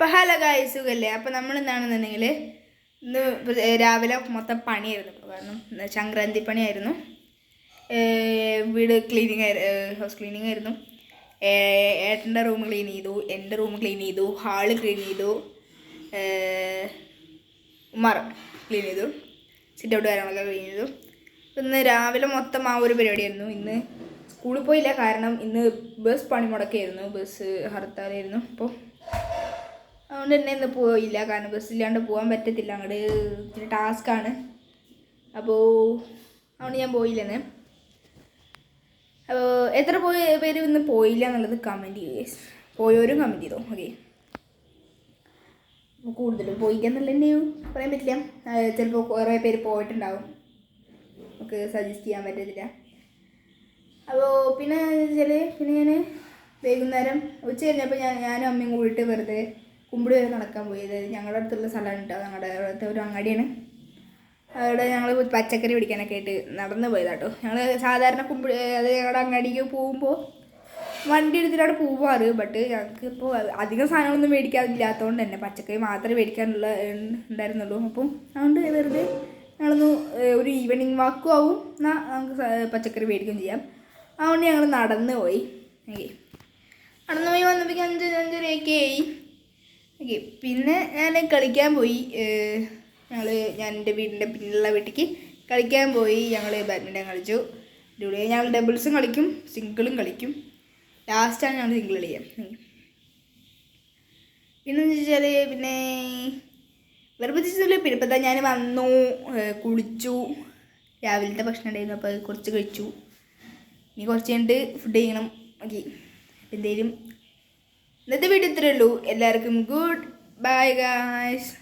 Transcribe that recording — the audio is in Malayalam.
അപ്പം ഹലോ ഗായ് സുഖല്ലേ? അപ്പം നമ്മൾ എന്താണെന്നുണ്ടെങ്കിൽ ഇന്ന് രാവിലെ മൊത്തം പണിയായിരുന്നു. കാരണം സംക്രാന്തി പണിയായിരുന്നു. വീട് ക്ലീനിങ് ആയിരുന്നു ഹൗസ് ക്ലീനിങ് ആയിരുന്നു. ഏട്ടന്റെ റൂം ക്ലീൻ ചെയ്തു എന്റെ റൂം ക്ലീൻ ചെയ്തു ഹാൾ ക്ലീൻ ചെയ്തു ഉമ്മാർ ക്ലീൻ ചെയ്തു സിറ്റ് ഔട്ട് കാര്യങ്ങളൊക്കെ ക്ലീൻ ചെയ്തു. ഇന്ന് രാവിലെ മൊത്തം ആ ഒരു പരിപാടിയായിരുന്നു. ഇന്ന് സ്കൂളിൽ പോയില്ല കാരണം ഇന്ന് ബസ് പണി മുടക്കായിരുന്നു ബസ് ഹർത്താലായിരുന്നു. അപ്പോൾ അതുകൊണ്ട് തന്നെ ഇന്ന് പോയില്ല. കാരണം ബസ്സില്ലാണ്ട് പോകാൻ പറ്റത്തില്ല. അങ്ങോട്ട് ഇച്ചിരി ടാസ്ക്കാണ് അപ്പോൾ അതുകൊണ്ട് ഞാൻ പോയില്ലെന്ന്. അപ്പോൾ എത്ര പോയ പേര് ഇന്ന് പോയില്ല എന്നുള്ളത് കമന്റ് ചെയ്യുക പോയവരും കമന്റ് ചെയ്തോ? ഓക്കെ കൂടുതൽ പോയിക്കെന്നുള്ളതിന്റെ പറയാൻ പറ്റില്ല. ചിലപ്പോൾ കുറേ പേര് പോയിട്ടുണ്ടാവും. നമുക്ക് സജസ്റ്റ് ചെയ്യാൻ പറ്റത്തില്ല. അപ്പോൾ പിന്നെ വെച്ചാൽ പിന്നെ ഞാൻ വൈകുന്നേരം ഉച്ച കഴിഞ്ഞപ്പോൾ ഞാൻ ഞാനും അമ്മയും കൂടിയിട്ട് വെറുതെ കുമ്പിടി വരെ നടക്കാൻ പോയി. അതായത് ഞങ്ങളുടെ അടുത്തുള്ള സ്ഥലമാണ് കേട്ടോ ഞങ്ങളുടെ അവിടുത്തെ ഒരു അങ്ങാടിയാണ്. അവിടെ ഞങ്ങൾ പച്ചക്കറി പിടിക്കാനൊക്കെ ആയിട്ട് നടന്നു പോയതാട്ടോ ഞങ്ങൾ സാധാരണ കുമ്പിടി അതായത് ഞങ്ങളുടെ അങ്ങാടിക്ക് പോകുമ്പോൾ വണ്ടി എടുത്തിട്ട് അവിടെ പോവാറ്. ബട്ട് ഞങ്ങൾക്ക് ഇപ്പോൾ അധികം സാധനങ്ങളൊന്നും മേടിക്കാതില്ലാത്തതുകൊണ്ട് തന്നെ പച്ചക്കറി മാത്രമേ മേടിക്കാനുള്ള ഉണ്ടായിരുന്നുള്ളൂ. അപ്പം അതുകൊണ്ട് വെറുതെ ഞങ്ങളൊന്ന് ഒരു ഈവനിങ് വാക്കും ആവും. എന്നാൽ നമുക്ക് പച്ചക്കറി മേടിക്കുകയും ചെയ്യാം. അതുകൊണ്ട് ഞങ്ങൾ നടന്നു പോയി. നടന്നു പോയി വന്നപ്പോൾ അഞ്ച് പിന്നെ ഞാൻ കളിക്കാൻ പോയി ഞങ്ങൾ ഞാൻ എന്റെ വീടിന്റെ പിന്നിലുള്ള വീട്ടിലേക്ക് കളിക്കാൻ പോയി ഞങ്ങൾ ബാഡ്മിന്റൺ കളിച്ചു. ഇവിടെ ഞങ്ങൾ ഡബിൾസും കളിക്കും സിംഗിളും കളിക്കും. ലാസ്റ്റാണ് ഞങ്ങൾ സിംഗിൾ കളിക്കുക. പിന്നെ വെച്ചാൽ പിന്നെ വെറുപ്പിച്ചില്ല പിന്നെ ഇപ്പം ഞാൻ വന്നു കുളിച്ചു. രാവിലത്തെ ഭക്ഷണം ഉണ്ടായിരുന്നു അപ്പോൾ കുറച്ച് കഴിച്ചു. ഇനി കുറച്ച് കഴിഞ്ഞിട്ട് ഫുഡ് ചെയ്യണം ഓക്കെ. എന്തേലും ഇന്നത്തെ വീഡിയോ ഇത്രയേ ഉള്ളൂ. എല്ലാവർക്കും ഗുഡ് Bye guys.